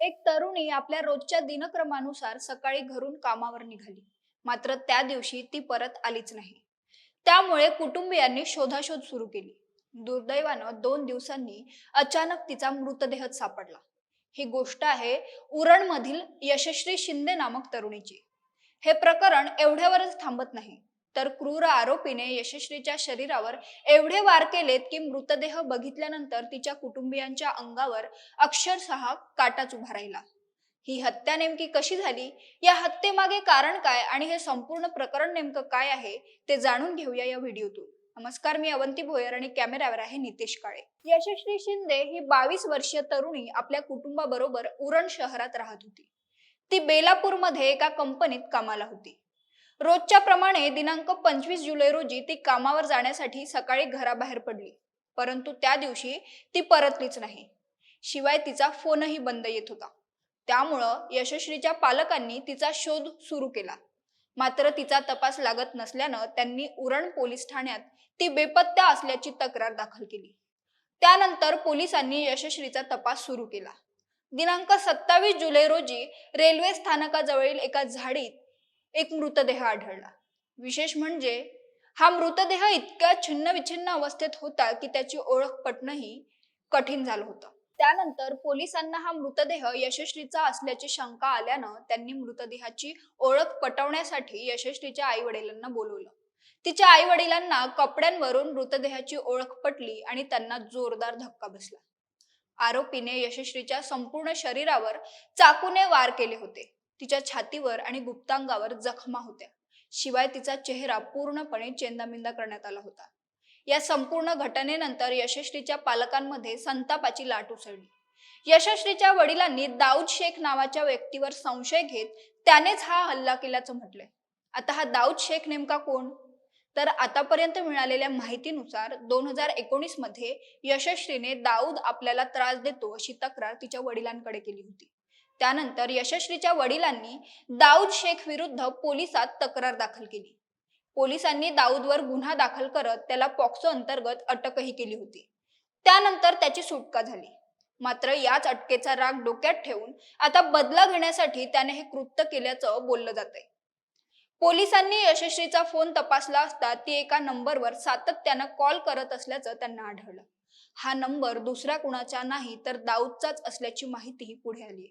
एक तरुणी आपल्या रोजच्या दिनक्रमानुसार सकाळी घरून कामावर निघाली. मात्र त्या दिवशी ती परत आलीच नाही. त्यामुळे कुटुंबियांनी शोधाशोध सुरू केली. दुर्दैवानं दोन दिवसांनी अचानक तिचा मृतदेह सापडला. ही गोष्ट आहे उरणमधील यशस्वी शिंदे नामक तरुणीची. हे प्रकरण एवढ्यावरच थांबत नाही. तर क्रूर आरोपीने यशस्वीच्या शरीरावर एवढे वार केलेत की मृतदेह बघितल्यानंतर तिच्या कुटुंबियांच्या अंगावर अक्षरशः काटाच उभा राहिला. ही हत्या नेमकी कशी झाली? या हत्येमागे कारण काय आणि हे संपूर्ण प्रकरण नेमकं काय आहे ते जाणून घेऊया या व्हिडिओतून. नमस्कार मी अवंती भोयर आणि कॅमेऱ्यावर आहे नितेश काळे. यशस्वी शिंदे ही बावीस वर्षीय तरुणी आपल्या कुटुंबाबरोबर उरण शहरात राहत होती. ती बेलापूरमध्ये एका कंपनीत कामाला होती. रोजच्या प्रमाणे दिनांक पंचवीस जुलै रोजी ती कामावर जाण्यासाठी सकाळी घराबाहेर पडली. परंतु त्या दिवशी ती परतलीच नाही. शिवाय तिचा फोनही बंद येत होता. त्यामुळं यशस्वीच्या पालकांनी तिचा शोध सुरू केला. मात्र तिचा तपास लागत नसल्यानं त्यांनी उरण पोलीस ठाण्यात ती बेपत्ता असल्याची तक्रार दाखल केली. त्यानंतर पोलिसांनी यशस्वीचा तपास सुरू केला. दिनांक सत्तावीस जुलै रोजी रेल्वे स्थानकाजवळील एका झाडीत एक मृतदेह आढळला. विशेष म्हणजे हा मृतदेह इतक्या छिन्न विछिन्न अवस्थेत होता की त्याची ओळख पटणंही कठीण झालं होतं. त्यानंतर पोलिसांना हा मृतदेह यशस्वीचा असल्याची शंका आल्यानं त्यांनी मृतदेहाची ओळख पटवण्यासाठी यशस्वीच्या आई वडिलांना बोलवलं. तिच्या आई वडिलांना कपड्यांवरून मृतदेहाची ओळख पटली आणि त्यांना जोरदार धक्का बसला. आरोपीने यशस्वीच्या संपूर्ण शरीरावर चाकूने वार केले होते. तिच्या छातीवर आणि गुप्तांगावर जखमा होत्या. शिवाय तिचा चेहरा पूर्णपणे चेंदामिंदा करण्यात आला होता. या संपूर्ण घटनेनंतर यशस्वीच्या पालकांमध्ये संतापाची लाट उसळली. यशस्वीच्या वडिलांनी दाऊद शेख नावाच्या व्यक्तीवर संशय घेत त्यानेच हा हल्ला केल्याचं म्हटलंय. आता हा दाऊद शेख नेमका कोण? तर आतापर्यंत मिळालेल्या माहितीनुसार दोन हजार एकोणीसमध्ये यशस्वीने दाऊद आपल्याला त्रास देतो अशी तक्रार तिच्या वडिलांकडे केली होती. त्यानंतर यशस्वीच्या वडिलांनी दाऊद शेख विरुद्ध पोलिसात तक्रार दाखल केली. पोलिसांनी दाऊदवर गुन्हा दाखल करत त्याला पॉक्सो अंतर्गत अटकही केली होती. त्यानंतर त्याची सुटका झाली. मात्र याच अटकेचा राग डोक्यात ठेवून आता बदला घेण्यासाठी त्याने हे कृत्य केल्याचं बोललं जात आहे पोलिसांनी यशस्वीचा फोन तपासला असता ती एका नंबरवर सातत्यानं कॉल करत असल्याचं त्यांना आढळलं. हा नंबर दुसऱ्या कुणाचा नाही तर दाऊदचाच असल्याची माहितीही पुढे आली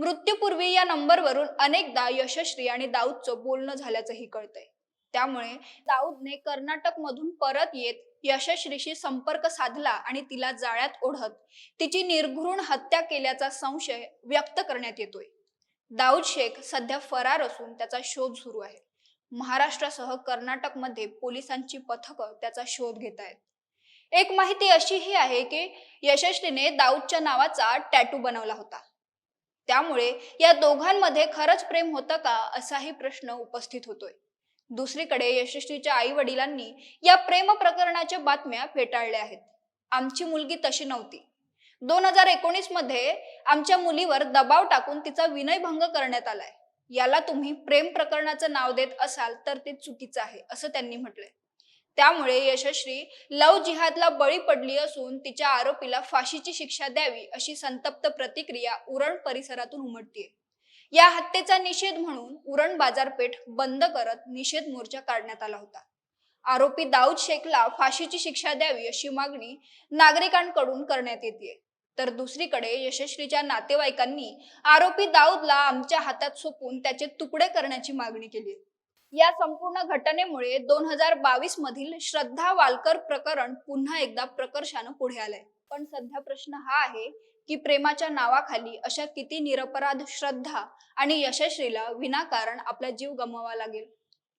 मृत्यूपूर्वी या नंबरवरून अनेकदा यशस्वी आणि दाऊदचं बोलणं झाल्याचंही कळतंय. त्यामुळे दाऊदने कर्नाटक मधून परत येत यशस्वीशी संपर्क साधला आणि तिला जाळ्यात ओढत तिची निर्घृण हत्या केल्याचा संशय व्यक्त करण्यात येतोय. दाऊद शेख सध्या फरार असून त्याचा शोध सुरू आहे. महाराष्ट्रासह कर्नाटकमध्ये पोलिसांची पथकं त्याचा शोध घेत आहेत. एक माहिती अशीही आहे की यशस्वीने दाऊदच्या नावाचा टॅटू बनवला होता. त्यामुळे या दोघांमध्ये खरंच प्रेम होतं का असाही प्रश्न उपस्थित होतोय. दुसरीकडे यशस्वीच्या आई वडिलांनी या प्रेम प्रकरणाच्या बातम्या फेटाळल्या आहेत. आमची मुलगी तशी नव्हती. दोन हजार एकोणीसमध्ये आमच्या मुलीवर दबाव टाकून तिचा विनयभंग करण्यात आलाय. याला तुम्ही प्रेम प्रकरणाचं नाव देत असाल तर ते चुकीचं आहे असं त्यांनी म्हटलंय. त्यामुळे यशस्वी लव जिहादला बळी पडली असून तिच्या आरोपीला फाशीची शिक्षा द्यावी अशी संतप्त प्रतिक्रिया उरण परिसरातून उमटतीये. या हत्येचा निषेध म्हणून उरण बाजारपेठ बंद करत निषेध मोर्चा काढण्यात आला होता. आरोपी दाऊद शेखला फाशीची शिक्षा द्यावी अशी मागणी नागरिकांकडून करण्यात येते तर दुसरीकडे यशस्वीच्या नातेवाईकांनी आरोपी दाऊदला आमच्या हातात सोपून त्याचे तुकडे करण्याची मागणी केली या संपूर्ण घटनेमुळे दोन हजार बावीस मधील श्रद्धा वालकर प्रकरण पुन्हा एकदा प्रकर्षानं पुढे आलंय. पण सध्या प्रश्न हा आहे की प्रेमाच्या नावाखाली अशा किती निरपराध श्रद्धा आणि यशस्वीला विनाकारण आपला जीव गमवावा लागेल?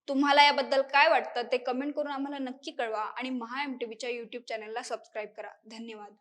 तुम्हाला याबद्दल काय वाटतं ते कमेंट करून आम्हाला नक्की कळवा आणि महा एम टीव्हीच्या युट्यूब चॅनलला सबस्क्राईब करा. धन्यवाद.